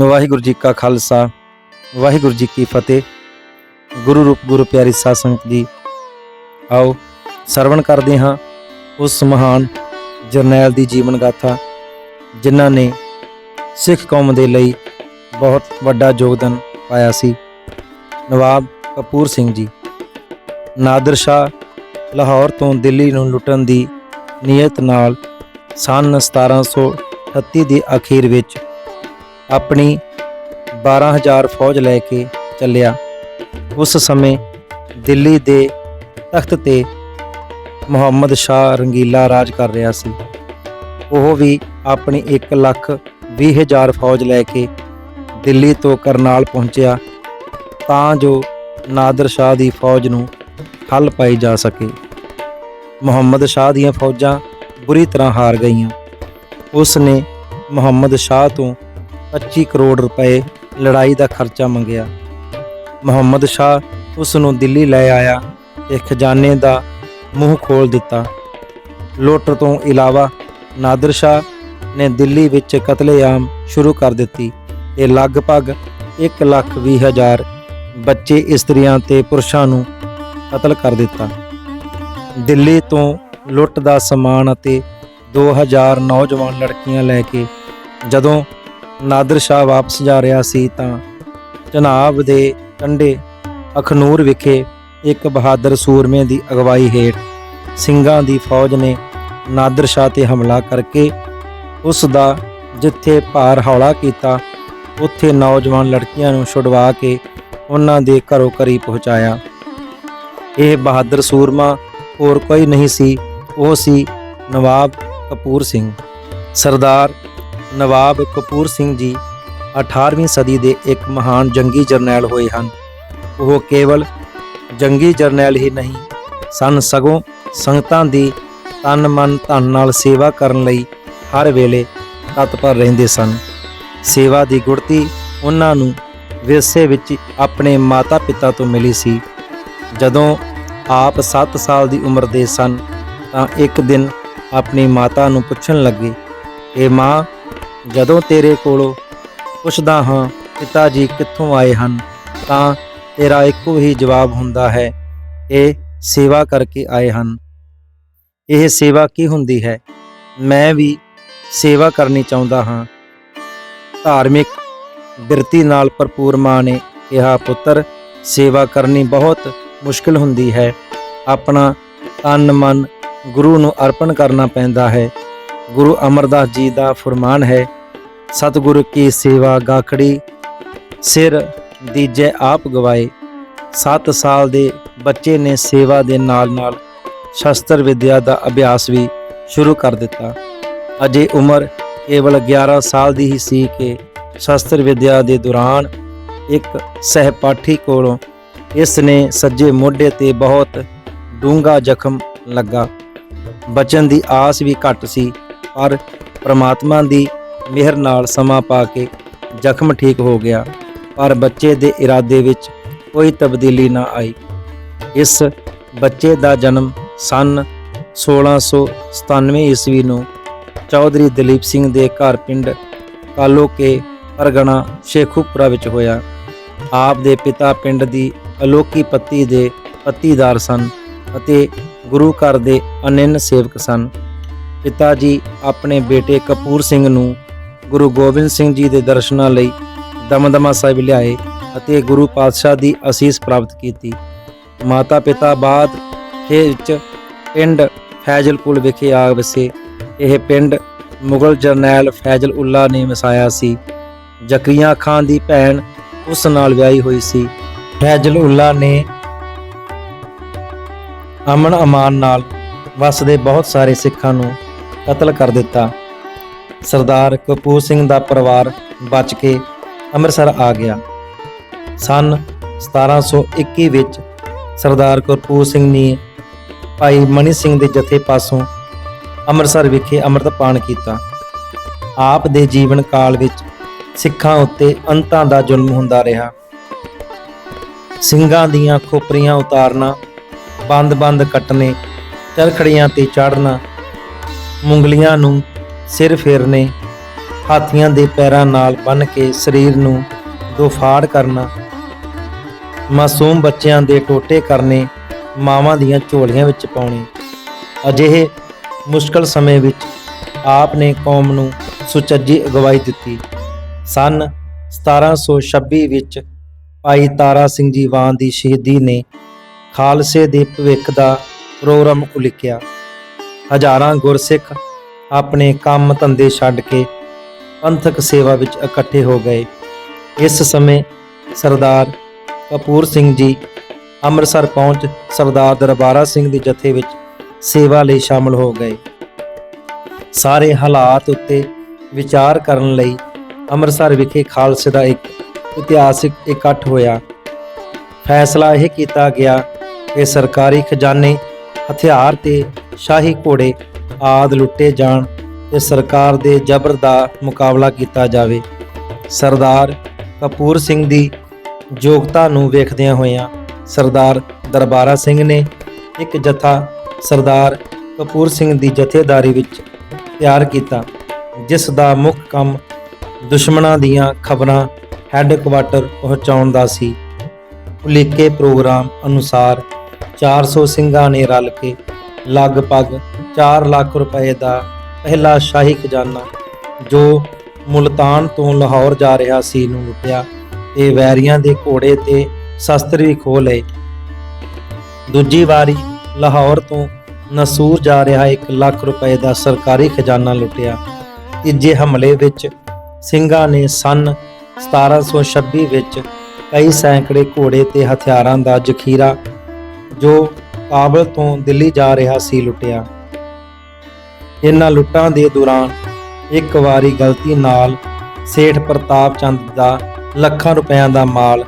ਵਾਹਿਗੁਰੂ ਜੀ ਕਾ ਖਾਲਸਾ, ਵਾਹਿਗੁਰੂ ਜੀ ਕੀ ਫਤਿਹ। ਗੁਰੂ ਰੂਪ, ਗੁਰੂ ਪਿਆਰੀ ਸਾਧ ਸੰਗਤ ਜੀ, ਆਓ ਸਰਵਣ ਕਰਦੇ ਹਾਂ ਉਸ ਮਹਾਨ ਜਰਨੈਲ ਦੀ ਜੀਵਨ ਗਾਥਾ, ਜਿਨ੍ਹਾਂ ਨੇ ਸਿੱਖ ਕੌਮ ਦੇ ਲਈ ਬਹੁਤ ਵੱਡਾ ਯੋਗਦਾਨ ਪਾਇਆ ਸੀ। ਨਵਾਬ ਕਪੂਰ ਸਿੰਘ ਜੀ, ਨਾਦਰ ਸ਼ਾਹ ਲਾਹੌਰ ਤੋਂ ਦਿੱਲੀ ਨੂੰ ਲੁੱਟਣ ਦੀ ਨੀਅਤ ਨਾਲ ਸੰਨ 1738 ਦੇ ਅਖੀਰ ਵਿੱਚ ਆਪਣੀ 12000 ਫੌਜ ਲੈ ਕੇ ਚੱਲਿਆ। ਉਸ ਸਮੇਂ ਦਿੱਲੀ ਦੇ ਤਖਤ ਤੇ ਮੁਹੰਮਦ ਸ਼ਾਹ ਰੰਗੀਲਾ ਰਾਜ ਕਰ ਰਿਹਾ ਸੀ। ਉਹ ਵੀ ਆਪਣੀ 1 ਲੱਖ 20 ਹਜ਼ਾਰ ਫੌਜ ਲੈ ਕੇ ਦਿੱਲੀ ਤੋਂ ਕਰਨਾਲ ਪਹੁੰਚਿਆ ਤਾਂ ਜੋ ਨਾਦਰ ਸ਼ਾਹ ਦੀ ਫੌਜ ਨੂੰ ਹੱਲ ਪਾਈ ਜਾ ਸਕੇ। ਮੁਹੰਮਦ ਸ਼ਾਹ ਦੀਆਂ ਫੌਜਾਂ ਬੁਰੀ ਤਰ੍ਹਾਂ ਹਾਰ ਗਈਆਂ। ਉਸ ਨੇ ਮੁਹੰਮਦ ਸ਼ਾਹ ਤੋਂ 25 ਕਰੋੜ ਰੁਪਏ ਲੜਾਈ ਦਾ ਖਰਚਾ ਮੰਗਿਆ। ਮੁਹੰਮਦ ਸ਼ਾਹ ਉਸ ਨੂੰ ਦਿੱਲੀ ਲੈ ਆਇਆ ਤੇ ਖਜ਼ਾਨੇ ਦਾ ਮੂੰਹ ਖੋਲ ਦਿੱਤਾ। ਲੁੱਟ ਤੋਂ ਇਲਾਵਾ ਨਾਦਰ ਸ਼ਾਹ ਨੇ ਦਿੱਲੀ ਵਿੱਚ ਕਤਲੇਆਮ ਸ਼ੁਰੂ ਕਰ ਦਿੱਤੀ ਤੇ ਲਗਭਗ 1 ਲੱਖ 20 ਹਜ਼ਾਰ ਬੱਚੇ, ਇਸਤਰੀਆਂ ਤੇ ਪੁਰਸ਼ਾਂ ਨੂੰ ਕਤਲ ਕਰ ਦਿੱਤਾ। ਦਿੱਲੀ ਤੋਂ ਲੁੱਟ ਦਾ ਸਮਾਨ ਅਤੇ 2000 ਨੌਜਵਾਨ ਲੜਕੀਆਂ ਲੈ ਕੇ ਜਦੋਂ ਨਾਦਰ ਸ਼ਾਹ ਵਾਪਸ ਜਾ ਰਿਹਾ ਸੀ ਤਾਂ ਚਨਾਬ ਦੇ ਕੰਢੇ ਅਖਨੂਰ ਵਿਖੇ ਇੱਕ ਬਹਾਦਰ ਸੂਰਮੇ ਦੀ ਅਗਵਾਈ ਹੇਠ ਸਿੰਘਾਂ ਦੀ ਫੌਜ ਨੇ ਨਾਦਰ ਸ਼ਾਹ ਤੇ ਹਮਲਾ ਕਰਕੇ ਉਸ ਦਾ ਜਿੱਥੇ ਭਾਰ ਹੌਲਾ ਕੀਤਾ, ਉੱਥੇ ਨੌਜਵਾਨ ਲੜਕੀਆਂ ਨੂੰ ਛੁਡਵਾ ਕੇ ਉਹਨਾਂ ਦੇ ਘਰੋਂ ਘਰੀ ਪਹੁੰਚਾਇਆ। ਇਹ ਬਹਾਦਰ ਸੂਰਮਾ ਹੋਰ ਕੋਈ ਨਹੀਂ ਸੀ, ਉਹ ਸੀ ਨਵਾਬ ਕਪੂਰ ਸਿੰਘ। ਸਰਦਾਰ ਨਵਾਬ ਕਪੂਰ ਸਿੰਘ ਜੀ 18ਵੀਂ ਸਦੀ ਦੇ ਇੱਕ ਮਹਾਨ ਜੰਗੀ ਜਰਨੈਲ ਹੋਏ ਹਨ। ਉਹ ਕੇਵਲ ਜੰਗੀ ਜਰਨੈਲ ਹੀ ਨਹੀਂ, ਸਨ ਸਗੋਂ ਸੰਗਤਾਂ ਦੀ ਤਨ ਮਨ ਧਨ ਨਾਲ ਸੇਵਾ ਕਰਨ ਲਈ ਹਰ ਵੇਲੇ ਤਤਪਰ ਰਹਿੰਦੇ ਸਨ। ਸੇਵਾ ਦੀ ਗੁੜਤੀ ਉਹਨਾਂ ਨੂੰ ਵਿਰਸੇ ਵਿੱਚ ਆਪਣੇ ਮਾਤਾ-ਪਿਤਾ ਤੋਂ ਮਿਲੀ ਸੀ। ਜਦੋਂ ਆਪ 7 ਸਾਲ ਦੀ ਉਮਰ ਦੇ ਸਨ, ਤਾਂ ਇੱਕ ਦਿਨ ਆਪਣੀ ਮਾਤਾ ਨੂੰ ਪੁੱਛਣ ਲੱਗੇ, ਇਹ ਮਾਂ ਜਦੋਂ ਤੇਰੇ ਕੋਲੋਂ ਪੁੱਛਦਾ ਹਾਂ, ਪਿਤਾ ਜੀ ਕਿੱਥੋਂ ਆਏ ਹਨ, ਤਾਂ ਤੇਰਾ ਇੱਕੋ ਹੀ ਜਵਾਬ ਹੁੰਦਾ ਹੈ, ਇਹ ਸੇਵਾ ਕਰਕੇ ਆਏ ਹਨ। ਇਹ ਸੇਵਾ ਕੀ ਹੁੰਦੀ ਹੈ? ਮੈਂ ਵੀ ਸੇਵਾ ਕਰਨੀ ਚਾਹੁੰਦਾ ਹਾਂ। ਧਾਰਮਿਕ ਬਿਰਤੀ ਨਾਲ ਭਰਪੂਰ ਮਾਂ ਨੇ ਕਿਹਾ, ਪੁੱਤਰ, ਸੇਵਾ ਕਰਨੀ ਬਹੁਤ ਮੁਸ਼ਕਲ ਹੁੰਦੀ ਹੈ। ਆਪਣਾ ਤਨ ਮਨ ਗੁਰੂ ਨੂੰ ਅਰਪਣ ਕਰਨਾ ਪੈਂਦਾ ਹੈ। ਗੁਰੂ ਅਮਰਦਾਸ ਜੀ ਦਾ ਫਰਮਾਨ ਹੈ ਸਤਿਗੁਰੂ ਕੀ ਸੇਵਾ ਗਾਖੜੀ, ਸਿਰ ਦੀਜੇ ਆਪ ਗਵਾਏ। 7 ਸਾਲ ਦੇ ਬੱਚੇ ਨੇ ਸੇਵਾ ਦੇ ਨਾਲ-ਨਾਲ ਸ਼ਸਤਰ ਵਿਦਿਆ ਦਾ ਅਭਿਆਸ ਵੀ ਸ਼ੁਰੂ ਕਰ ਦਿੱਤਾ। ਅਜੇ ਉਮਰ ਕੇਵਲ 11 ਸਾਲ ਦੀ ਹੀ ਸੀ ਕਿ ਸ਼ਸਤਰ ਵਿਦਿਆ ਦੇ ਦੌਰਾਨ ਇੱਕ ਸਹਿਪਾਠੀ ਕੋਲੋਂ ਇਸ ਨੇ ਸੱਜੇ ਮੋਢੇ ਤੇ ਬਹੁਤ ਡੂੰਘਾ ਜ਼ਖਮ ਲੱਗਾ। ਬਚਨ ਦੀ ਆਸ ਵੀ ਘੱਟ ਸੀ, ਪਰ ਪ੍ਰਮਾਤਮਾ ਦੀ ਮਿਹਰ ਨਾਲ ਸਮਾਂ ਪਾ ਕੇ ਜ਼ਖਮ ਠੀਕ ਹੋ ਗਿਆ, ਪਰ ਬੱਚੇ ਦੇ ਇਰਾਦੇ ਵਿੱਚ ਕੋਈ ਤਬਦੀਲੀ ਨਾ ਆਈ। ਇਸ ਬੱਚੇ ਦਾ ਜਨਮ ਸਨ 1697 ਈਸਵੀ ਨੂੰ ਚੌਧਰੀ ਦਲੀਪ ਸਿੰਘ ਦੇ ਘਰ ਪਿੰਡ ਕਾਲੋਕੇ ਪਰਗਣਾ ਸ਼ੇਖੂਪੁਰਾ ਵਿੱਚ ਹੋਇਆ। ਆਪ ਦੇ ਪਿਤਾ ਪਿੰਡ ਦੀ ਅਲੋਕੀ ਪੱਤੀ ਦੇ ਪੱਤੀਦਾਰ ਸਨ ਅਤੇ ਗੁਰੂ ਘਰ ਦੇ ਅਨੰਨ ਸੇਵਕ ਸਨ। ਪਿਤਾ ਜੀ ਆਪਣੇ ਬੇਟੇ ਕਪੂਰ ਸਿੰਘ ਨੂੰ ਗੁਰੂ ਗੋਬਿੰਦ ਸਿੰਘ ਜੀ ਦੇ ਦਰਸ਼ਨਾਂ ਲਈ ਦਮਦਮਾ ਸਾਹਿਬ ਲਿਆਏ ਅਤੇ ਗੁਰੂ ਪਾਤਸ਼ਾਹ ਦੀ ਅਸੀਸ ਪ੍ਰਾਪਤ ਕੀਤੀ। ਮਾਤਾ ਪਿਤਾ ਬਾਅਦ ਵਿੱਚ ਪਿੰਡ ਫੈਜ਼ਲਪੁਰ ਵਿਖੇ ਆ ਵਸੇ। ਇਹ ਪਿੰਡ ਮੁਗਲ ਜਰਨੈਲ ਫੈਜ਼ਲ ਉੱਲਾ ਨੇ ਵਸਾਇਆ ਸੀ। ਜ਼ਕਰੀਆ ਖਾਨ ਦੀ ਭੈਣ ਉਸ ਨਾਲ ਵਿਆਹੀ ਹੋਈ ਸੀ। ਫੈਜ਼ਲ ਉੱਲਾ ਨੇ ਅਮਨ ਅਮਾਨ ਨਾਲ ਵਸਦੇ ਬਹੁਤ ਸਾਰੇ ਸਿੱਖਾਂ ਨੂੰ ਕਤਲ ਕਰ ਦਿੱਤਾ। ਸਰਦਾਰ ਕਪੂਰ ਸਿੰਘ ਦਾ ਪਰਿਵਾਰ ਬਚ ਕੇ ਅੰਮ੍ਰਿਤਸਰ ਆ ਗਿਆ। ਸਨ 1721 ਵਿੱਚ ਸਰਦਾਰ ਕਪੂਰ ਸਿੰਘ ਨੇ ਭਾਈ ਮਨੀ ਸਿੰਘ ਦੇ ਜਥੇ ਪਾਸੋਂ ਅੰਮ੍ਰਿਤਸਰ ਵਿਖੇ ਅੰਮ੍ਰਿਤਪਾਨ ਕੀਤਾ। ਆਪ ਦੇ ਜੀਵਨ ਕਾਲ ਵਿੱਚ ਸਿੱਖਾਂ ਉੱਤੇ ਅੰਤਾਂ ਦਾ ਜ਼ੁਲਮ ਹੁੰਦਾ ਰਿਹਾ। ਸਿੰਘਾਂ ਦੀਆਂ ਖੋਪਰੀਆਂ ਉਤਾਰਨਾ, ਬੰਦ-ਬੰਦ ਕੱਟਨੇ ਚਰਖੜੀਆਂ ਤੇ ਚੜ੍ਹਨਾ ਮੁੰਗਲੀਆਂ ਨੂੰ ਸਿਰ ਫੇਰਨੇ, ਹਾਥੀਆਂ ਦੇ ਪੈਰਾਂ ਨਾਲ ਬੰਨ੍ਹ ਕੇ ਸਰੀਰ ਨੂੰ ਦੋ ਫਾੜ ਕਰਨਾ, ਮਾਸੂਮ ਬੱਚਿਆਂ ਦੇ ਟੋਟੇ ਕਰਨੇ, ਮਾਵਾਂ ਦੀਆਂ ਝੋਲੀਆਂ ਵਿੱਚ ਪਾਉਣੇ। ਅਜਿਹੇ ਮੁਸ਼ਕਲ ਸਮੇਂ ਵਿੱਚ ਆਪ ਨੇ ਕੌਮ ਨੂੰ ਸੁਚੱਜੀ ਅਗਵਾਈ ਦਿੱਤੀ। ਸਨ 1726 ਵਿੱਚ ਭਾਈ ਤਾਰਾ ਸਿੰਘ ਜੀ ਵਾਂ ਦੀ ਸ਼ਹੀਦੀ ਨੇ ਖਾਲਸੇ ਦੇ ਭਵਿੱਖ ਦਾ ਪ੍ਰੋਗਰਾਮ ਉਲੀਕਿਆ। ਹਜ਼ਾਰਾਂ ਗੁਰਸਿੱਖ ਆਪਣੇ ਕੰਮ ਧੰਦੇ ਛੱਡ ਕੇ ਪੰਥਕ ਸੇਵਾ ਵਿੱਚ ਇਕੱਠੇ ਹੋ ਗਏ। ਇਸ ਸਮੇਂ ਸਰਦਾਰ ਕਪੂਰ ਸਿੰਘ ਜੀ ਅੰਮ੍ਰਿਤਸਰ ਪਹੁੰਚ ਸਰਦਾਰ ਦਰਬਾਰਾ ਸਿੰਘ ਦੇ ਜਥੇ ਵਿੱਚ ਸੇਵਾ ਲਈ ਸ਼ਾਮਲ ਹੋ ਗਏ। ਸਾਰੇ ਹਾਲਾਤ ਉੱਤੇ ਵਿਚਾਰ ਕਰਨ ਲਈ ਅੰਮ੍ਰਿਤਸਰ ਵਿਖੇ ਖਾਲਸੇ ਦਾ ਇੱਕ ਇਤਿਹਾਸਿਕ ਇਕੱਠ ਹੋਇਆ। ਫੈਸਲਾ ਇਹ ਕੀਤਾ ਗਿਆ ਕਿ ਸਰਕਾਰੀ ਖਜ਼ਾਨੇ, ਹਥਿਆਰ ਤੇ ਸ਼ਾਹੀ ਘੋੜੇ ਆਦ ਲੁੱਟੇ ਜਾਣ ਤੇ ਸਰਕਾਰ ਦੇ ਜ਼ਬਰ ਦਾ ਮੁਕਾਬਲਾ ਕੀਤਾ ਜਾਵੇ। ਸਰਦਾਰ ਕਪੂਰ ਸਿੰਘ ਦੀ ਯੋਗਤਾ ਨੂੰ ਵੇਖਦਿਆਂ ਹੋਇਆਂ ਸਰਦਾਰ ਦਰਬਾਰਾ ਸਿੰਘ ਨੇ ਇੱਕ ਜਥਾ ਸਰਦਾਰ ਕਪੂਰ ਸਿੰਘ ਦੀ ਜਥੇਦਾਰੀ ਵਿੱਚ ਤਿਆਰ ਕੀਤਾ, ਜਿਸ ਦਾ ਮੁੱਖ ਕੰਮ ਦੁਸ਼ਮਣਾਂ ਦੀਆਂ ਖਬਰਾਂ ਹੈੱਡਕੁਆਟਰ ਪਹੁੰਚਾਉਣ ਦਾ ਸੀ। ਉਲੀਕੇ ਪ੍ਰੋਗਰਾਮ ਅਨੁਸਾਰ 400 ਸਿੰਘਾਂ ਨੇ ਰਲ ਕੇ ਲਗਭਗ 4 ਲੱਖ ਰੁਪਏ ਦਾ ਪਹਿਲਾ ਸ਼ਾਹੀ ਖਜ਼ਾਨਾ, ਜੋ ਮੁਲਤਾਨ ਤੋਂ ਲਾਹੌਰ ਜਾ ਰਿਹਾ ਸੀ, ਨੂੰ ਲੁੱਟਿਆ। ਤੇ ਵੈਰੀਆਂ ਦੇ ਘੋੜੇ ਤੇ ਸ਼ਸਤਰ ਵੀ ਖੋਹ ਲਏ। ਦੂਜੀ ਵਾਰੀ ਲਾਹੌਰ ਤੋਂ ਨਸੂਰ ਜਾ ਰਿਹਾ 1 ਲੱਖ ਰੁਪਏ ਦਾ ਸਰਕਾਰੀ ਖਜ਼ਾਨਾ ਲੁੱਟਿਆ। ਤੀਜੇ ਹਮਲੇ ਵਿੱਚ ਸਿੰਘਾਂ ਨੇ ਸਨ 1726 ਵਿੱਚ ਕਈ ਸੈਂਕੜੇ ਘੋੜੇ ਤੇ ਹਥਿਆਰਾਂ ਦਾ ਜ਼ਖੀਰਾ, ਜੋ ਕਾਬਲ ਤੋਂ ਦਿੱਲੀ ਜਾ ਰਿਹਾ ਸੀ ਲੁੱਟਿਆ। ਇਹਨਾਂ ਲੁੱਟਾਂ ਦੇ ਦੌਰਾਨ ਇੱਕ ਵਾਰੀ ਗਲਤੀ ਨਾਲ ਸੇਠ ਪ੍ਰਤਾਪ ਚੰਦ ਦਾ ਲੱਖਾਂ ਰੁਪਇਆਂ ਦਾ ਮਾਲ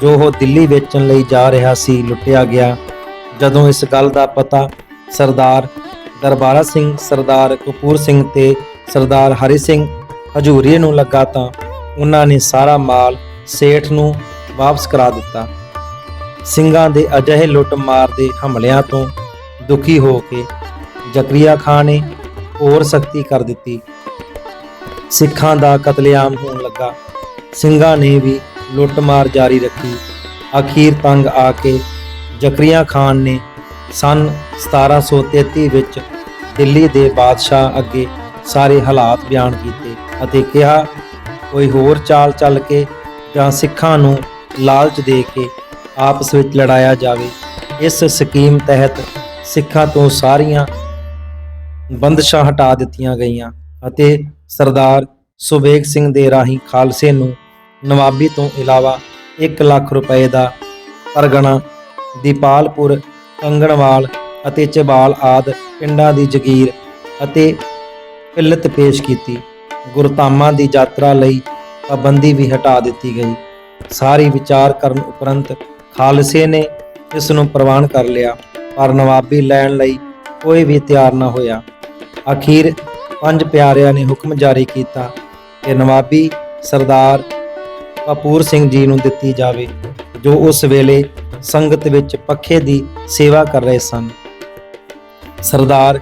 ਜੋ ਉਹ ਦਿੱਲੀ ਵੇਚਣ ਲਈ ਜਾ ਰਿਹਾ ਸੀ ਲੁੱਟਿਆ ਗਿਆ। ਜਦੋਂ ਇਸ ਗੱਲ ਦਾ ਪਤਾ ਸਰਦਾਰ ਦਰਬਾਰਾ ਸਿੰਘ, ਸਰਦਾਰ ਕਪੂਰ ਸਿੰਘ ਤੇ ਸਰਦਾਰ ਹਰੀ ਸਿੰਘ ਹਜੂਰੀਏ ਨੂੰ ਲੱਗਾ ਤਾਂ ਉਹਨਾਂ ਨੇ ਸਾਰਾ ਮਾਲ ਸੇਠ ਨੂੰ ਵਾਪਸ ਕਰਾ ਦਿੱਤਾ। ਸਿੰਘਾਂ ਦੇ ਅਜਿਹੇ ਲੁੱਟ ਮਾਰ ਦੇ ਹਮਲਿਆਂ ਤੋਂ ਦੁਖੀ ਹੋ ਕੇ ਜ਼ਕਰੀਆ ਖਾਨ ਨੇ ਹੋਰ ਸਖਤੀ ਕਰ ਦਿੱਤੀ। ਸਿੱਖਾਂ ਦਾ ਕਤਲੇਆਮ ਹੋਣ ਲੱਗਾ। ਸਿੰਘਾਂ ਨੇ ਵੀ ਲੁੱਟਮਾਰ ਜਾਰੀ ਰੱਖੀ। ਅਖੀਰ ਤੰਗ ਆ ਕੇ ਜ਼ਕਰੀਆ ਖਾਨ ਨੇ ਸਨ 1733 ਵਿੱਚ ਦਿੱਲੀ ਦੇ ਬਾਦਸ਼ਾਹ ਅੱਗੇ ਸਾਰੇ ਹਾਲਾਤ ਬਿਆਨ ਕੀਤੇ ਅਤੇ ਕਿਹਾ, ਕੋਈ ਹੋਰ ਚਾਲ ਚੱਲ ਕੇ ਜਾਂ ਸਿੱਖਾਂ ਨੂੰ ਲਾਲਚ ਦੇ ਕੇ ਆਪਸ ਵਿੱਚ ਲੜਾਇਆ ਜਾਵੇ। ਇਸ ਸਕੀਮ ਤਹਿਤ ਸਿੱਖਾਂ ਤੋਂ ਸਾਰੀਆਂ ਬੰਦਸ਼ਾਂ ਹਟਾ ਦਿੱਤੀਆਂ ਗਈਆਂ ਅਤੇ ਸਰਦਾਰ ਸੁਬੇਗ ਸਿੰਘ ਦੇ ਰਾਹੀਂ ਖਾਲਸੇ ਨੂੰ ਨਵਾਬੀ ਤੋਂ ਇਲਾਵਾ 1 ਲੱਖ ਰੁਪਏ ਦਾ ਪਰਗਣਾ ਦੀਪਾਲਪੁਰ, ਕੰਗਣਵਾਲ ਅਤੇ ਚਬਾਲ ਆਦ ਪਿੰਡਾਂ ਦੀ ਜਗੀਰ ਅਤੇ ਕਿੱਲਤ ਪੇਸ਼ ਕੀਤੀ। ਗੁਰਧਾਮਾਂ ਦੀ ਯਾਤਰਾ ਲਈ ਪਾਬੰਦੀ ਵੀ ਹਟਾ ਦਿੱਤੀ ਗਈ। ਸਾਰੀ ਵਿਚਾਰ ਕਰਨ ਉਪਰੰਤ ਖਾਲਸੇ ਨੇ ਇਸ ਨੂੰ ਪ੍ਰਵਾਨ ਕਰ ਲਿਆ, ਪਰ ਨਵਾਬੀ ਲੈਣ ਲਈ ਕੋਈ ਵੀ ਤਿਆਰ ਨਾ ਹੋਇਆ। ਅਖੀਰ ਪੰਜ ਪਿਆਰਿਆਂ ਨੇ ਹੁਕਮ ਜਾਰੀ ਕੀਤਾ ਕਿ ਨਵਾਬੀ ਸਰਦਾਰ ਕਪੂਰ ਸਿੰਘ ਜੀ ਨੂੰ ਦਿੱਤੀ ਜਾਵੇ, ਜੋ ਉਸ ਵੇਲੇ ਸੰਗਤ ਵਿੱਚ ਪੱਖੇ ਦੀ ਸੇਵਾ ਕਰ ਰਹੇ ਸਨ। ਸਰਦਾਰ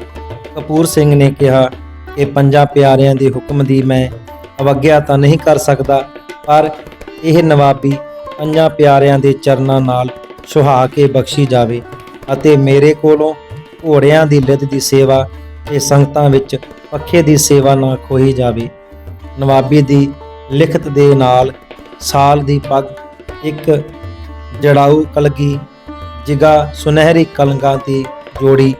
ਕਪੂਰ ਸਿੰਘ ਨੇ ਕਿਹਾ ਕਿ ਪੰਜਾਂ ਪਿਆਰਿਆਂ ਦੇ ਹੁਕਮ ਦੀ ਮੈਂ ਅਵਗਿਆ ਤਾਂ ਨਹੀਂ ਕਰ ਸਕਦਾ, ਪਰ ਇਹ ਨਵਾਬੀ ਪੰਜਾਂ ਪਿਆਰਿਆਂ ਦੇ ਚਰਨਾਂ ਨਾਲ ਸੁਹਾ ਕੇ ਬਖਸ਼ੀ ਜਾਵੇ ਅਤੇ ਮੇਰੇ ਕੋਲੋਂ ਘੋੜਿਆਂ ਦੀ ਲਿੱਦ ਦੀ ਸੇਵਾ ਤੇ ਸੰਗਤਾਂ ਵਿੱਚ ਪੱਖੇ ਦੀ ਸੇਵਾ ਨਾ ਖੋਹੀ ਜਾਵੇ। ਨਵਾਬੀ ਦੀ ਲਿਖਤ ਦੇ ਨਾਲ ਸਾਲ ਦੀ ਪੱਗ, ਇੱਕ ਜੜਾਊ ਕਲਗੀ ਜਿਗਾ ਸੁਨਹਿਰੀ ਕਲੰਗਾਂ ਦੀ ਜੋੜੀ,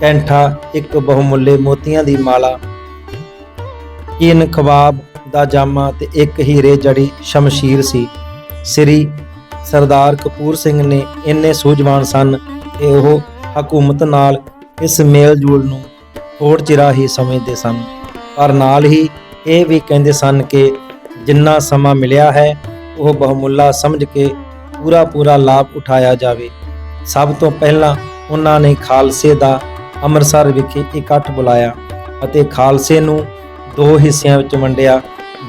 ਕੈਂਠਾ, ਇੱਕ ਬਹੁਮੁੱਲੇ ਮੋਤੀਆਂ ਦੀ ਮਾਲਾ, ਕੀਨ ਖਵਾਬ ਦਾ ਜਾਮਾ ਤੇ ਇੱਕ ਹੀਰੇ ਜੜੀ ਸ਼ਮਸ਼ੀਰ ਸੀ। ਸ੍ਰੀ ਸਰਦਾਰ ਕਪੂਰ ਸਿੰਘ ਨੇ ਇੰਨੇ ਸੂਝਵਾਨ ਸਨ ਕਿ ਉਹ ਹਕੂਮਤ ਨਾਲ ਇਸ ਮੇਲ ਜੋਲ ਨੂੰ ਥੋੜ ਚਿਰਾ ਹੀ ਸਮਝਦੇ ਸਨ। ਪਰ ਨਾਲ ਹੀ ਇਹ ਵੀ ਕਹਿੰਦੇ ਸਨ ਕਿ ਜਿੰਨਾ ਸਮਾਂ ਮਿਲਿਆ ਹੈ, ਉਹ ਬਹੁਮੁੱਲਾ ਸਮਝ ਕੇ ਪੂਰਾ ਪੂਰਾ ਲਾਭ ਉਠਾਇਆ ਜਾਵੇ। ਸਭ ਤੋਂ ਪਹਿਲਾਂ ਉਹਨਾਂ ਨੇ ਖਾਲਸੇ ਦਾ ਅੰਮ੍ਰਿਤਸਰ ਵਿਖੇ ਇਕੱਠ ਬੁਲਾਇਆ ਅਤੇ ਖਾਲਸੇ ਨੂੰ ਦੋ ਹਿੱਸਿਆਂ ਵਿੱਚ ਵੰਡਿਆ,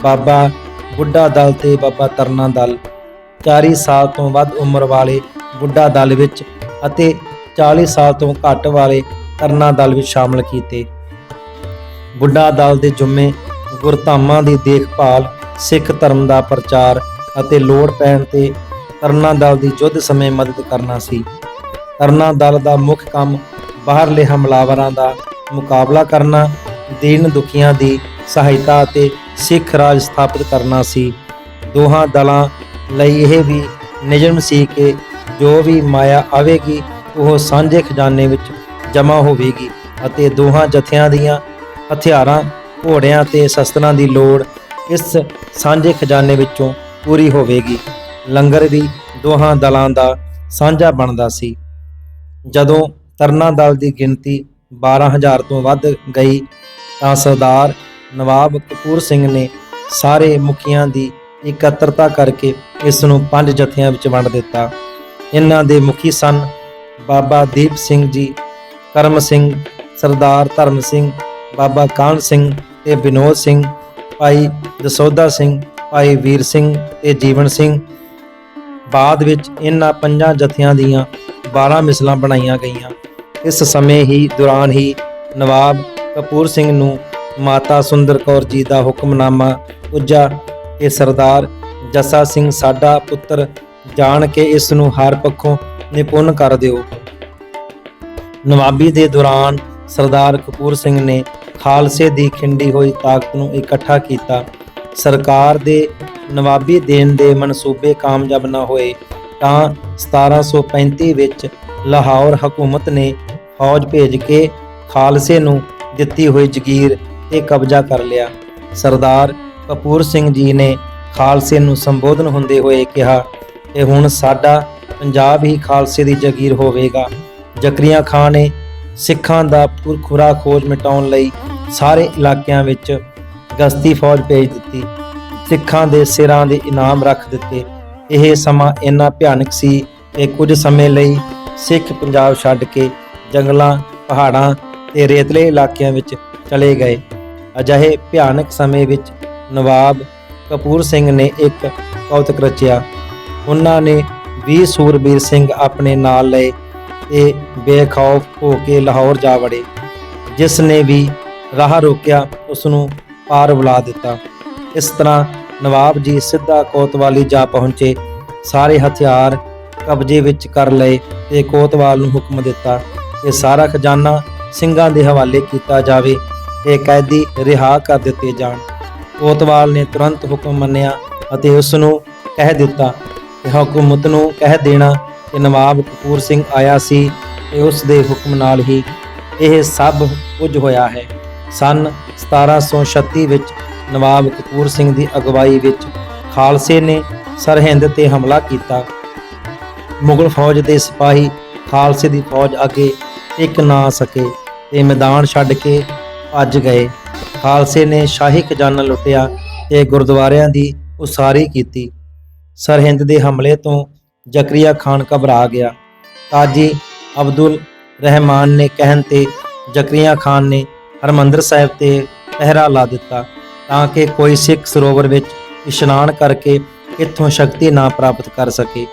ਬਾਬਾ ਬੁੱਢਾ ਦਲ ਤੇ ਬਾਬਾ ਤਰਨਾ ਦਲ। 40 ਸਾਲ ਤੋਂ ਵੱਧ ਉਮਰ ਵਾਲੇ ਬੁੱਢਾ ਦਲ ਵਿੱਚ ਅਤੇ 40 ਸਾਲ ਤੋਂ ਘੱਟ ਵਾਲੇ ਤਰਨਾ ਦਲ ਵਿੱਚ ਸ਼ਾਮਲ ਕੀਤੇ। ਬੁੱਢਾ ਦਲ ਦੇ ਜੁਮੇ ਗੁਰਧਾਮਾਂ ਦੀ ਦੇਖਭਾਲ, ਸਿੱਖ ਧਰਮ ਦਾ ਪ੍ਰਚਾਰ ਅਤੇ ਲੋੜ ਪੈਣ ਤੇ ਤਰਨਾ ਦਲ ਦੀ ਯੁੱਧ ਸਮੇਂ ਮਦਦ ਕਰਨਾ ਸੀ। ਤਰਨਾ ਦਲ ਦਾ ਮੁੱਖ ਕੰਮ ਬਾਹਰਲੇ ਹਮਲਾਵਰਾਂ ਦਾ ਮੁਕਾਬਲਾ ਕਰਨਾ, ਦੀਨ ਦੁਖੀਆਂ ਦੀ ਸਹਾਇਤਾ ਅਤੇ ਸਿੱਖ ਰਾਜ ਸਥਾਪਿਤ ਕਰਨਾ ਸੀ। ਦੋਹਾਂ ਦਲਾਂ ਲਈ ਇਹ ਵੀ ਨਿਯਮ ਸੀ ਕਿ ਜੋ ਵੀ ਮਾਇਆ ਆਵੇਗੀ, ਉਹ ਸਾਂਝੇ ਖਜ਼ਾਨੇ ਵਿੱਚ ਜਮ੍ਹਾਂ ਹੋਵੇਗੀ ਅਤੇ ਦੋਹਾਂ ਜਥਿਆਂ ਦੀਆਂ ਹਥਿਆਰਾਂ, ਘੋੜਿਆਂ ਤੇ ਸ਼ਸਤਰਾਂ ਦੀ ਲੋੜ ਇਸ ਸਾਂਝੇ ਖਜ਼ਾਨੇ ਵਿੱਚੋਂ ਪੂਰੀ ਹੋਵੇਗੀ। ਲੰਗਰ ਵੀ ਦੋਹਾਂ ਦਲਾਂ ਦਾ ਸਾਂਝਾ ਬਣਦਾ ਸੀ। ਜਦੋਂ ਤਰਨਾ ਦਲ ਦੀ ਗਿਣਤੀ 12000 ਤੋਂ ਵੱਧ ਗਈ, ਤਾਂ ਸਰਦਾਰ ਨਵਾਬ ਕਪੂਰ ਸਿੰਘ ਨੇ ਸਾਰੇ ਮੁਖੀਆਂ ਦੀ ਇਕੱਤਰਤਾ ਕਰਕੇ ਇਸ ਨੂੰ ਪੰਜ ਜਥਿਆਂ ਵਿੱਚ ਵੰਡ ਦਿੱਤਾ। ਇਹਨਾਂ ਦੇ ਮੁਖੀ ਸਨ ਬਾਬਾ ਦੀਪ ਸਿੰਘ ਜੀ, ਕਰਮ ਸਿੰਘ, ਸਰਦਾਰ ਧਰਮ ਸਿੰਘ, ਬਾਬਾ ਕਾਹਨ ਸਿੰਘ ਤੇ ਵਿਨੋਦ ਸਿੰਘ, ਭਾਈ ਦਸੌਦਾ ਸਿੰਘ, ਭਾਈ ਵੀਰ ਸਿੰਘ ਤੇ ਜੀਵਨ ਸਿੰਘ। ਬਾਅਦ ਵਿੱਚ ਇਹਨਾਂ ਪੰਜਾਂ ਜਥਿਆਂ ਦੀਆਂ 12 ਮਿਸਲਾਂ ਬਣਾਈਆਂ ਗਈਆਂ। ਇਸ ਸਮੇਂ ਹੀ ਦੌਰਾਨ ਹੀ ਨਵਾਬ ਕਪੂਰ ਸਿੰਘ ਨੂੰ ਮਾਤਾ ਸੁੰਦਰ ਕੌਰ ਜੀ ਦਾ ਹੁਕਮਨਾਮਾ ਪੁੱਜਾ। ਕਿ ਸਰਦਾਰ ਜੱਸਾ ਸਿੰਘ ਸਾਡਾ ਪੁੱਤਰ ਜਾਣ ਕੇ ਇਸ ਨੂੰ ਹਰ ਪੱਖੋਂ ਨਿਪੁੰਨ ਕਰ ਦਿਓ। ਨਵਾਬੀ ਦੇ ਦੌਰਾਨ ਸਰਦਾਰ ਕਪੂਰ ਸਿੰਘ ਨੇ ਖਾਲਸੇ ਦੀ ਖਿੰਡੀ ਹੋਈ ਤਾਕਤ ਨੂੰ ਇਕੱਠਾ ਕੀਤਾ। ਸਰਕਾਰ ਦੇ ਨਵਾਬੀ ਦੇਣ ਦੇ ਮਨਸੂਬੇ ਕਾਮਯਾਬ ਨਾ ਹੋਏ ਤਾਂ 1735 ਵਿੱਚ ਲਾਹੌਰ ਹਕੂਮਤ ਨੇ ਫੌਜ ਭੇਜ ਕੇ ਖਾਲਸੇ ਨੂੰ ਦਿੱਤੀ ਹੋਈ ਜ਼ਗੀਰ ਤੇ ਕਬਜ਼ਾ ਕਰ ਲਿਆ। ਸਰਦਾਰ ਕਪੂਰ ਸਿੰਘ ਜੀ ਨੇ ਖਾਲਸੇ ਨੂੰ ਸੰਬੋਧਨ ਹੁੰਦੇ ਹੋਏ ਕਿਹਾ ਕਿ ਹੁਣ ਸਾਡਾ ਪੰਜਾਬ ਹੀ ਖਾਲਸੇ ਦੀ ਜ਼ਗੀਰ ਹੋਵੇਗਾ। ਜ਼ਕਰੀਆ ਖਾਨ ਨੇ ਸਿੱਖਾਂ ਦਾ ਪੁਰਖੁਰਾ ਖੋਜ ਮਿਟਾਉਣ ਲਈ ਸਾਰੇ ਇਲਾਕਿਆਂ ਵਿੱਚ ਗਸ਼ਤੀ ਫੌਜ ਭੇਜ ਦਿੱਤੀ। ਸਿੱਖਾਂ ਦੇ ਸਿਰਾਂ ਦੇ ਇਨਾਮ ਰੱਖ ਦਿੱਤੇ। ਇਹ ਸਮਾਂ ਇੰਨਾ ਭਿਆਨਕ ਸੀ ਕਿ ਕੁਝ ਸਮੇਂ ਲਈ ਸਿੱਖ ਪੰਜਾਬ ਛੱਡ ਕੇ ਜੰਗਲਾਂ, ਪਹਾੜਾਂ ਤੇ ਰੇਤਲੇ ਇਲਾਕਿਆਂ ਵਿੱਚ ਚਲੇ ਗਏ। ਅਜਿਹੇ ਭਿਆਨਕ ਸਮੇਂ ਵਿੱਚ ਨਵਾਬ ਕਪੂਰ ਸਿੰਘ ਨੇ ਇੱਕ ਕੌਤਕ ਰਚਿਆ। ਉਹਨਾਂ ਨੇ 20 ਸੂਰਬੀਰ ਸਿੰਘ ਆਪਣੇ ਨਾਲ ਲਏ ਤੇ ਬੇਖੌਫ ਹੋ ਕੇ ਲਾਹੌਰ ਜਾ ਵੜੇ। ਜਿਸ ਨੇ ਵੀ ਰਾਹ ਰੋਕਿਆ, ਉਸ ਨੂੰ ਪਾਰ ਬੁਲਾ ਦਿੱਤਾ। ਇਸ ਤਰ੍ਹਾਂ ਨਵਾਬ ਜੀ ਸਿੱਧਾ ਕੋਤਵਾਲੀ ਜਾ ਪਹੁੰਚੇ। ਸਾਰੇ ਹਥਿਆਰ ਕਬਜ਼ੇ ਵਿੱਚ ਕਰ ਲਏ ਤੇ ਕੋਤਵਾਲ ਨੂੰ ਹੁਕਮ ਦਿੱਤਾ ਕਿ ਸਾਰਾ ਖਜ਼ਾਨਾ ਸਿੰਘਾਂ ਦੇ ਹਵਾਲੇ ਕੀਤਾ ਜਾਵੇ ਤੇ ਕੈਦੀ ਰਿਹਾ ਕਰ ਦਿੱਤੇ ਜਾਣ। ਕੋਤਵਾਲ ਨੇ ਤੁਰੰਤ ਹੁਕਮ ਮੰਨਿਆ ਅਤੇ ਉਸ ਨੂੰ ਕਹਿ ਦਿੱਤਾ। ਕਿ ਹਕੂਮਤ ਨੂੰ ਕਹਿ ਦੇਣਾ ਕਿ ਨਵਾਬ ਕਪੂਰ ਸਿੰਘ ਆਇਆ ਸੀ ਤੇ ਉਸ ਦੇ ਹੁਕਮ ਨਾਲ ਹੀ ਇਹ ਸਭ ਕੁਝ ਹੋਇਆ ਹੈ। ਸਨ 1736 ਵਿੱਚ ਨਵਾਬ ਕਪੂਰ ਸਿੰਘ ਦੀ ਅਗਵਾਈ ਵਿੱਚ ਖਾਲਸੇ ਨੇ ਸਰਹਿੰਦ ਤੇ ਹਮਲਾ ਕੀਤਾ। ਮੁਗਲ ਫੌਜ ਦੇ ਸਿਪਾਹੀ ਖਾਲਸੇ ਦੀ ਫੌਜ ਅੱਗੇ ਇੱਕ ਨਾ ਆ ਸਕੇ ਤੇ ਮੈਦਾਨ ਛੱਡ ਕੇ ਭੱਜ ਗਏ। ਖਾਲਸੇ ਨੇ ਸ਼ਾਹੀ ਖਜ਼ਾਨਾ ਲੁੱਟਿਆ ਤੇ ਗੁਰਦੁਆਰਿਆਂ ਦੀ ਉਸਾਰੀ ਕੀਤੀ। ਸਰਹਿੰਦ ਦੇ ਹਮਲੇ ਤੋਂ ਜ਼ਕਰੀਆ ਖਾਨ ਘਬਰਾ ਗਿਆ। ਕਾਜੀ ਅਬਦੁਲ ਰਹਿਮਾਨ ਨੇ ਕਹਿਣ ਤੇ ਜ਼ਕਰੀਆ ਖਾਨ ਨੇ ਹਰਮੰਦਰ ਸਾਹਿਬ ਤੇ ਪਹਿਰਾ ਲਾ ਦਿੱਤਾ ਤਾਂ ਕਿ ਕੋਈ ਸਿੱਖ ਸਰੋਵਰ ਵਿੱਚ ਇਸ਼ਨਾਨ ਕਰਕੇ ਇੱਥੋਂ ਸ਼ਕਤੀ ਨਾ ਪ੍ਰਾਪਤ ਕਰ ਸਕੇ।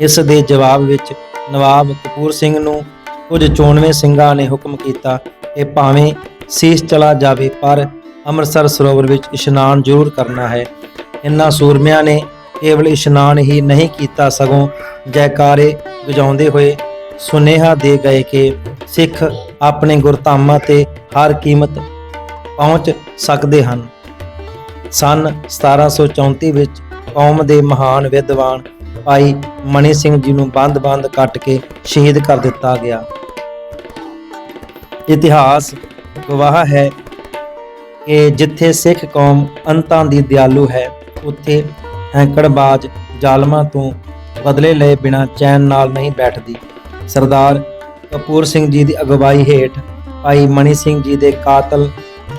ਇਸ ਦੇ ਜਵਾਬ ਵਿੱਚ ਨਵਾਬ ਕਪੂਰ ਸਿੰਘ ਨੂੰ ਕੁਝ ਚੋਣਵੇਂ ਸਿੰਘਾਂ ਨੇ ਹੁਕਮ ਕੀਤਾ ਕਿ ਭਾਵੇਂ ਸੀਸ ਚਲਾ ਜਾਵੇ, ਪਰ ਅੰਮ੍ਰਿਤਸਰ ਸਰੋਵਰ ਵਿੱਚ ਇਸ਼ਨਾਨ ਜ਼ਰੂਰ ਕਰਨਾ ਹੈ। ਇਨ੍ਹਾਂ ਸੂਰਮਿਆਂ ਨੇ ਕੇਵਲ ਇਸ਼ਨਾਨ ਹੀ ਨਹੀਂ ਕੀਤਾ, ਸਗੋਂ ਜੈਕਾਰੇ ਵਜਾਉਂਦੇ ਹੋਏ ਸੁਨੇਹਾ ਦੇ ਗਏ ਕਿ ਸਿੱਖ ਆਪਣੇ ਗੁਰਧਾਮਾਂ ਤੇ ਹਰ ਕੀਮਤ ਪਹੁੰਚ ਸਕਦੇ ਹਨ। ਸਨ 1734 ਵਿੱਚ ਕੌਮ ਦੇ ਮਹਾਨ ਵਿਦਵਾਨ ਭਾਈ ਮਣੀ ਸਿੰਘ ਜੀ ਨੂੰ ਬੰਦ-ਬੰਦ ਕੱਟ ਕੇ ਸ਼ਹੀਦ ਕਰ ਦਿੱਤਾ ਗਿਆ। ਇਤਿਹਾਸ ਗਵਾਹ ਹੈ ਕਿ ਜਿੱਥੇ ਸਿੱਖ ਕੌਮ ਅੰਤਾਂ ਦੀ ਦਿਆਲੂ ਹੈ, ਉੱਥੇ ਹੈਂਕੜਬਾਜ਼ ਜ਼ਾਲਮਾਂ ਤੋਂ ਬਦਲੇ ਲਏ ਬਿਨਾਂ ਚੈਨ ਨਾਲ ਨਹੀਂ ਬੈਠਦੀ। ਸਰਦਾਰ ਕਪੂਰ ਸਿੰਘ ਜੀ ਦੀ ਅਗਵਾਈ ਹੇਠ ਭਾਈ ਮਣੀ ਸਿੰਘ ਜੀ ਦੇ ਕਾਤਲ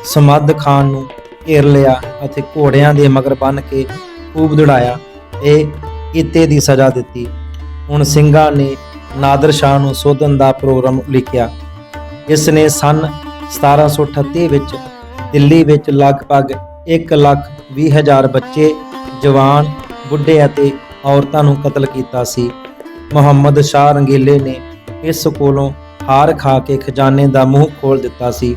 ਸਮੱਧ ਖਾਨ ਨੂੰ ਘੇਰ ਲਿਆ ਅਤੇ ਘੋੜਿਆਂ ਦੇ ਮਗਰ ਬੰਨ ਕੇ ਖੂਬ ਦੜਾਇਆ। ਇਹ ਕੀਤੇ ਦੀ ਸਜ਼ਾ ਦਿੱਤੀ। ਹੁਣ ਸਿੰਘਾਂ ਨੇ ਨਾਦਰ ਸ਼ਾਹ ਨੂੰ ਸੋਧਣ ਦਾ ਪ੍ਰੋਗਰਾਮ ਲਿਖਿਆ ਇਸ ਨੇ ਸਨ 1738 ਵਿੱਚ ਦਿੱਲੀ ਵਿੱਚ ਲਗਭਗ 1 ਲੱਖ 20 ਹਜ਼ਾਰ ਬੱਚੇ, ਜਵਾਨ, ਬੁੱਢੇ ਅਤੇ ਔਰਤਾਂ ਨੂੰ ਕਤਲ ਕੀਤਾ ਸੀ। ਮੁਹੰਮਦ ਸ਼ਾਹ ਰੰਗੀਲੇ ਨੇ ਇਸ ਕੋਲੋਂ ਹਾਰ ਖਾ ਕੇ ਖਜ਼ਾਨੇ ਦਾ ਮੂੰਹ ਖੋਲ ਦਿੱਤਾ ਸੀ।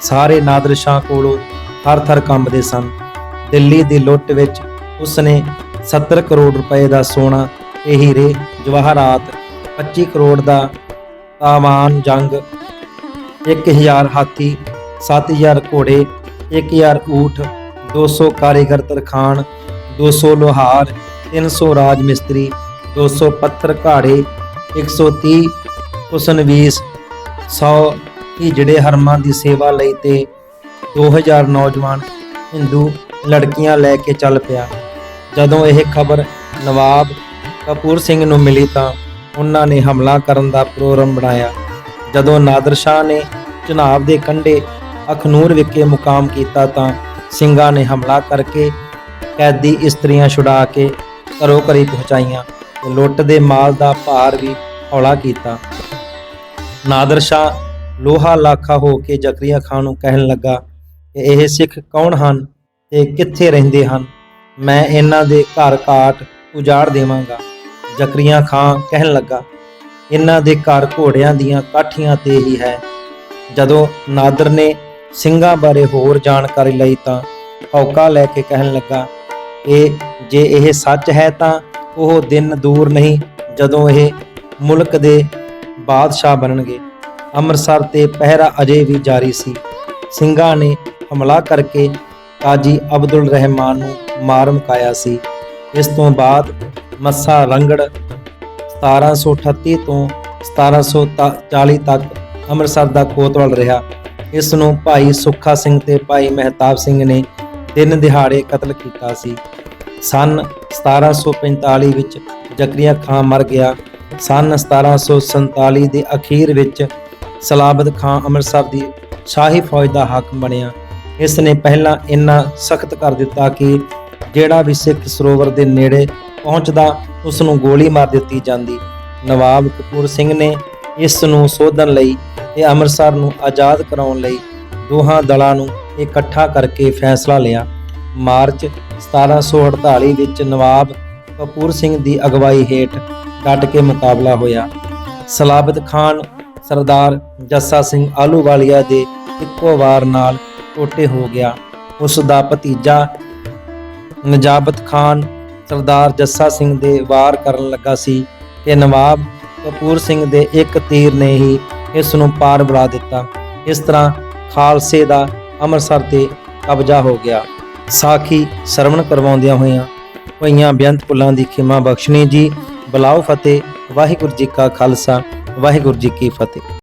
ਸਾਰੇ ਨਾਦਰ ਸ਼ਾਹ ਕੋਲੋਂ ਥਰ-ਥਰ ਕੰਬਦੇ ਸਨ। ਦਿੱਲੀ ਦੀ ਲੁੱਟ ਵਿੱਚ ਉਸਨੇ 70 ਕਰੋੜ ਰੁਪਏ ਦਾ ਸੋਨਾ, ਇਹ ਹੀਰੇ ਜਵਾਹਰਾਤ 25 ਕਰੋੜ ਦਾ ਤਾਵਾਨ ਜੰਗ 1000 ਹਾਥੀ 7000 ਘੋੜੇ 1000 ਊਠ 200 ਕਾਰੀਗਰ ਤਰਖਾਨ 200 ਲੋਹਾਰ 300 ਰਾਜ ਮਿਸਤਰੀ 200 ਪੱਥਰ ਘਾੜੇ 130 ਕੁਸਨਵੀਸ 100 ਹੀਜੜੇ ਹਰਮਾਂ ਦੀ ਸੇਵਾ ਲਈ ਤੇ 2000 ਨੌਜਵਾਨ ਹਿੰਦੂ ਲੜਕੀਆਂ ਲੈ ਕੇ ਚੱਲ ਪਿਆ। ਜਦੋਂ ਇਹ ਖਬਰ ਨਵਾਬ ਕਪੂਰ ਸਿੰਘ ਨੂੰ ਮਿਲੀ ਤਾਂ ਉਹਨਾਂ ਨੇ ਹਮਲਾ ਕਰਨ ਦਾ ਪ੍ਰੋਗਰਾਮ ਬਣਾਇਆ। ਜਦੋਂ ਨਾਦਰ ਸ਼ਾਹ ਨੇ ਚਨਾਬ ਦੇ ਕੰਢੇ ਅਖਨੂਰ ਵਿਖੇ ਮੁਕਾਮ ਕੀਤਾ ਤਾਂ ਸਿੰਘਾਂ ਨੇ ਹਮਲਾ ਕਰਕੇ ਕੈਦੀ ਇਸਤਰੀਆਂ ਛੁਡਾ ਕੇ ਘਰੋ ਘਰੀ ਪਹੁੰਚਾਈਆਂ ਤੇ ਲੁੱਟ ਦੇ ਮਾਲ ਦਾ ਭਾਰ ਵੀ ਹੌਲਾ ਕੀਤਾ। ਨਾਦਰ ਸ਼ਾਹ ਲੋਹਾ ਲਾਖਾ ਹੋ ਕੇ ਜ਼ਕਰੀਆ ਖਾਨ ਨੂੰ ਕਹਿਣ ਲੱਗਾ ਕਿ ਇਹ ਸਿੱਖ ਕੌਣ ਹਨ ਤੇ ਕਿੱਥੇ ਰਹਿੰਦੇ ਹਨ? ਮੈਂ ਇਹਨਾਂ ਦੇ ਘਰ ਕਾਟ ਉਜਾੜ ਦੇਵਾਂਗਾ। ਜ਼ਕਰੀਆ ਖਾਨ ਕਹਿਣ ਲੱਗਾ ਇਹਨਾਂ ਦੇ ਘਰ ਘੋੜਿਆਂ ਦੀਆਂ ਕਾਠੀਆਂ ਤੇ ਹੀ ਹੈ। ਜਦੋਂ ਨਾਦਰ ਨੇ ਸਿੰਘਾਂ ਬਾਰੇ ਹੋਰ ਜਾਣਕਾਰੀ ਲਈ ਤਾਂ ਹੌਕਾ ਲੈ ਕੇ ਕਹਿਣ ਲੱਗਾ ਇਹ ਜੇ ਇਹ ਸੱਚ ਹੈ ਤਾਂ ਉਹ ਦਿਨ ਦੂਰ ਨਹੀਂ, ਜਦੋਂ ਇਹ ਮੁਲਕ ਦੇ ਬਾਦਸ਼ਾਹ ਬਣਨਗੇ। ਅੰਮ੍ਰਿਤਸਰ ਤੇ ਪਹਿਰਾ ਅਜੇ ਵੀ ਜਾਰੀ ਸੀ। ਸਿੰਘਾਂ ਨੇ ਹਮਲਾ ਕਰਕੇ ਕਾਜੀ ਅਬਦੁਲ ਰਹਿਮਾਨ ਨੂੰ ਮਾਰ ਮੁਕਾਇਆ ਸੀ। ਇਸ ਤੋਂ ਬਾਅਦ ਮੱਸਾ ਰੰਗੜ 1738 ਤੋਂ 1740 ਤੱਕ ਅੰਮ੍ਰਿਤਸਰ ਦਾ ਕੋਤਵਾਲ ਰਿਹਾ। ਇਸ ਨੂੰ ਭਾਈ ਸੁੱਖਾ ਸਿੰਘ ਤੇ ਭਾਈ ਮਹਿਤਾਬ ਸਿੰਘ ਨੇ ਤਿੰਨ ਦਿਹਾੜੇ ਕਤਲ ਕੀਤਾ ਸੀ। ਸਨ 1745 ਵਿੱਚ ਜ਼ਕਰੀਆ ਖਾਨ ਮਰ ਗਿਆ। ਸਨ 1747 ਦੇ ਅਖੀਰ ਵਿੱਚ ਸਲਾਬਤ ਖਾਨ ਅੰਮ੍ਰਿਤਸਰ ਦੀ ਸ਼ਾਹੀ ਫੌਜ ਦਾ ਹਾਕਮ ਬਣਿਆ। ਇਸ ਨੇ ਪਹਿਲਾਂ ਇੰਨਾ ਸਖਤ ਕਰ ਦਿੱਤਾ ਕਿ ਜਿਹੜਾ ਵੀ ਸਿੱਖ ਸਰੋਵਰ ਦੇ ਨੇੜੇ ਪਹੁੰਚਦਾ ਉਸ ਨੂੰ ਗੋਲੀ ਮਾਰ ਦਿੱਤੀ ਜਾਂਦੀ। ਨਵਾਬ ਕਪੂਰ ਸਿੰਘ ਨੇ ਇਸ ਨੂੰ ਸੋਧਣ ਲਈ ਤੇ ਅੰਮ੍ਰਿਤਸਰ ਨੂੰ ਆਜ਼ਾਦ ਕਰਾਉਣ ਲਈ ਦੋਹਾਂ ਦਲਾਂ ਨੂੰ ਇਕੱਠਾ ਕਰਕੇ ਫੈਸਲਾ ਲਿਆ। ਮਾਰਚ 1748 ਵਿੱਚ ਨਵਾਬ ਕਪੂਰ ਸਿੰਘ ਦੀ ਅਗਵਾਈ ਹੇਠ ਡਟ ਕੇ ਮੁਕਾਬਲਾ ਹੋਇਆ। ਸਲਾਬਤ ਖਾਨ ਸਰਦਾਰ ਜੱਸਾ ਸਿੰਘ ਆਲੂਵਾਲੀਆ ਦੇ ਇੱਕੋ ਵਾਰ ਨਾਲ ਟੋਟੇ ਹੋ ਗਿਆ। ਉਸ ਦਾ ਭਤੀਜਾ ਨਜਾਬਤ ਖਾਨ ਸਰਦਾਰ ਜੱਸਾ ਸਿੰਘ ਦੇ ਵਾਰ ਕਰਨ ਲੱਗਾ ਸੀ ਕਿ ਨਵਾਬ ਕਪੂਰ ਸਿੰਘ ਦੇ ਇੱਕ ਤੀਰ ਨੇ ਹੀ ਇਸ ਨੂੰ ਪਾਰ ਬੁਲਾ ਦਿੱਤਾ। ਇਸ ਤਰ੍ਹਾਂ ਖਾਲਸੇ ਦਾ ਅੰਮ੍ਰਿਤਸਰ ਤੇ ਕਬਜ਼ਾ ਹੋ ਗਿਆ। ਸਾਖੀ ਸਰਵਣ ਕਰਵਾਉਂਦਿਆਂ ਹੋਇਆਂ ਹੋਈਆਂ ਬੇਅੰਤ ਪੁੱਲਾਂ ਦੀ ਖਿਮਾ ਬਖਸ਼ਣੀ ਜੀ। ਬਲਾਉ ਫਤਿਹ, ਵਾਹਿਗੁਰੂ ਜੀ ਕਾ ਖਾਲਸਾ, ਵਾਹਿਗੁਰੂ ਜੀ ਕੀ ਫਤਿਹ।